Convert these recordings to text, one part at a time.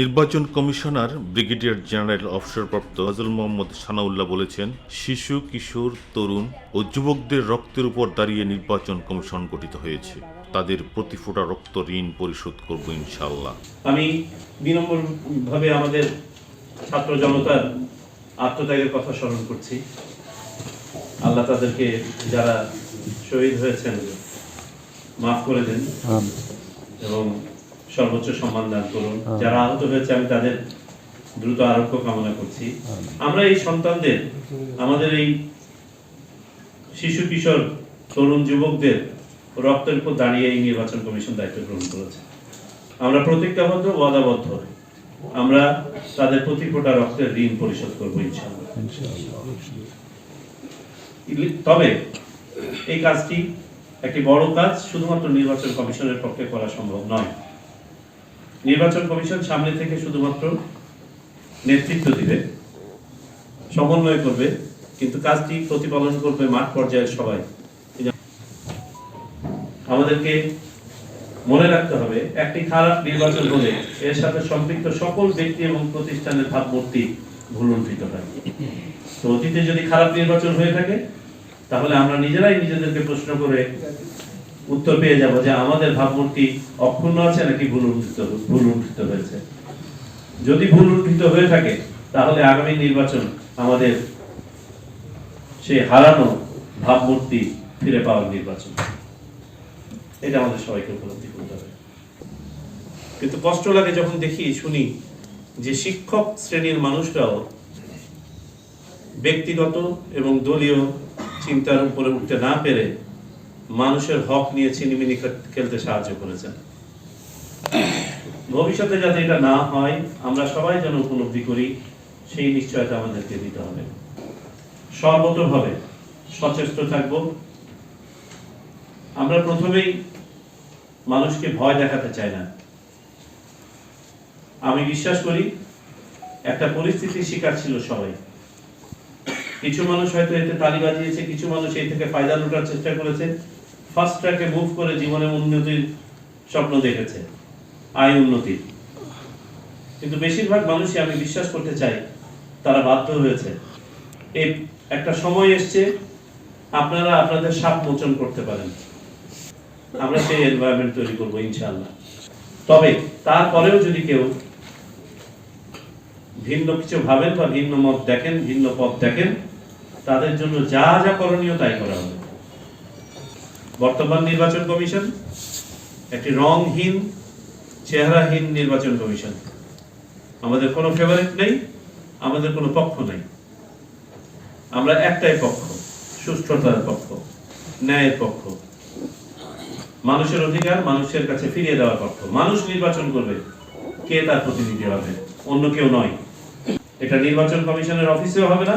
নির্বাচন commissioner brigadier general অবসরপ্রাপ্ত ফজল মোহাম্মদ সানাউল্লাহ বলেছেন শিশু কিশোর তরুণ ও যুবকদের রক্তের উপর দাঁড়িয়ে নির্বাচন কমিশন গঠিত হয়েছে। তাদের প্রতি ফোঁটা রক্ত ঋণ পরিশোধ করব ইনশাল্লাহ আমি বিনম্র ভাবে আমাদের ছাত্র জনতার আত্মত্যাগের কথা স্মরণ করছি। আল্লাহ তাদেরকে যারা শহীদ হয়েছেন মাফ করে দেন। এবং সর্বোচ্চ সম্মান দান করুন। যারা আহত হয়েছে আমি তাদের দ্রুত আরোগ্য কামনা করছি। আমরা এই সন্তানদের আমাদের এই শিশু কিশোর তরুণ যুবকদের রক্তের উপর দাঁড়িয়ে এই নির্বাচন কমিশন দায়িত্ব গ্রহণ করেছে। আমরা প্রতিজ্ঞাবদ্ধ ওয়াদাবদ্ধ আমরা তাদের প্রতি ফোটা রক্তের ঋণ পরিশোধ করব ইনশাআল্লাহ। তবে এই কাজটি একটি বড় কাজ শুধুমাত্র নির্বাচন কমিশনের পক্ষে করা সম্ভব নয়। নির্বাচন কমিশন সামনে থেকে শুধুমাত্র নেতৃত্ব দিবে, সমন্বয় করবে, কিন্তু কাজটি প্রতিপালন করবে মাঠ পর্যায়ের সবাই। আমাদেরকে মনে রাখতে হবে, একটি খারাপ নির্বাচন হলে এর সাথে সম্পৃক্ত সকল ব্যক্তি এবং প্রতিষ্ঠানের ভাবমূর্তি ভুলুণ্ঠিত হয়। তো অতীতে যদি খারাপ নির্বাচন হয়ে থাকে, তাহলে আমরা নিজেরাই নিজেদেরকে প্রশ্ন করে উত্তর পেয়ে যাব যে আমাদের ভাবমূর্তি অক্ষুণ্ণ আছে নাকি ভুলুণ্ঠিত ভুলুণ্ঠিত হয়েছে যদি ভুলুণ্ঠিত হয়ে থাকে, তাহলে আগামী নির্বাচন আমাদের সেই হারানো ভাবমূর্তি ফিরে পাওয়ার নির্বাচন। এটা আমাদের সবাইকে উপলব্ধি করতে হবে। কিন্তু কষ্ট লাগে যখন দেখি, শুনি যে শিক্ষক শ্রেণির মানুষরাও ব্যক্তিগত এবং দলীয় চিন্তার উপরে উঠতে না পেরে মানুষের হক নিয়ে ছিনিমিনি খেলতে সাহায্য করেছেন। ভবিষ্যতে যাতে এটা না হয়, আমরা সবাই যেন উপলব্ধি করি, সেই নিশ্চয়তা আমাদেরকে দিতে হবে। সর্বতভাবে সচেষ্ট থাকব। আমরা প্রথমেই মানুষকে ভয় দেখাতে চাই না। আমি বিশ্বাস করি, একটা পরিস্থিতির শিকার ছিল সবাই। কিছু মানুষ হয়তো এতে তালি বাজিয়েছে, কিছু মানুষ এই থেকে ফায়দা লুটার চেষ্টা করেছে। ফার্স্ট ট্র্যাকে মুভ করে জীবনে উন্নতির স্বপ্ন দেখেছে। আয় উন্নতির কিন্তু বেশিরভাগ মানুষই আমি বিশ্বাস করতে চাই, তারা বাধ্য হয়েছে। এই একটা সময় এসছে, আপনারা আপনাদের সাপ মোচন করতে পারেন। আমরা সেই এনভায়রনমেন্ট তৈরি করব, ইনশাআল্লাহ। তবে তারপরেও যদি কেউ ভিন্ন কিছু ভাবেন বা ভিন্ন মত দেখেন, ভিন্ন পথ দেখেন, তাদের জন্য যা যা করণীয় তাই করা হবে। বর্তমান নির্বাচন কমিশন, একটি রংহীন চেহারাহীন নির্বাচন কমিশন। আমাদের কোনো ফেভারিট নেই, আমাদের কোনো পক্ষ নেই। আমরা একটাই পক্ষ সুষ্ঠুতার পক্ষ, ন্যায়ের পক্ষ। মানুষের অধিকার মানুষের কাছে ফিরিয়ে দেওয়ার পক্ষ। মানুষ নির্বাচন করবে, কে তার প্রতিনিধি হবে? অন্য কেউ নয়। এটা নির্বাচন কমিশনের অফিসেও হবে না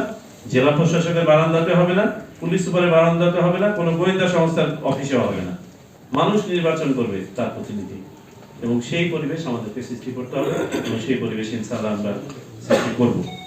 জেলা প্রশাসকের বারান্দাতে হবে না, পুলিশ সুপারের বারান্দাতে হবে না, কোনো গোয়েন্দা সংস্থার অফিসে হবে না। মানুষ নির্বাচন করবে তার প্রতিনিধি। এবং সেই পরিবেশ আমাদেরকে সৃষ্টি করতে হবে এবং সেই পরিবেশ ইনশাআল্লাহ আমরা সৃষ্টি করব।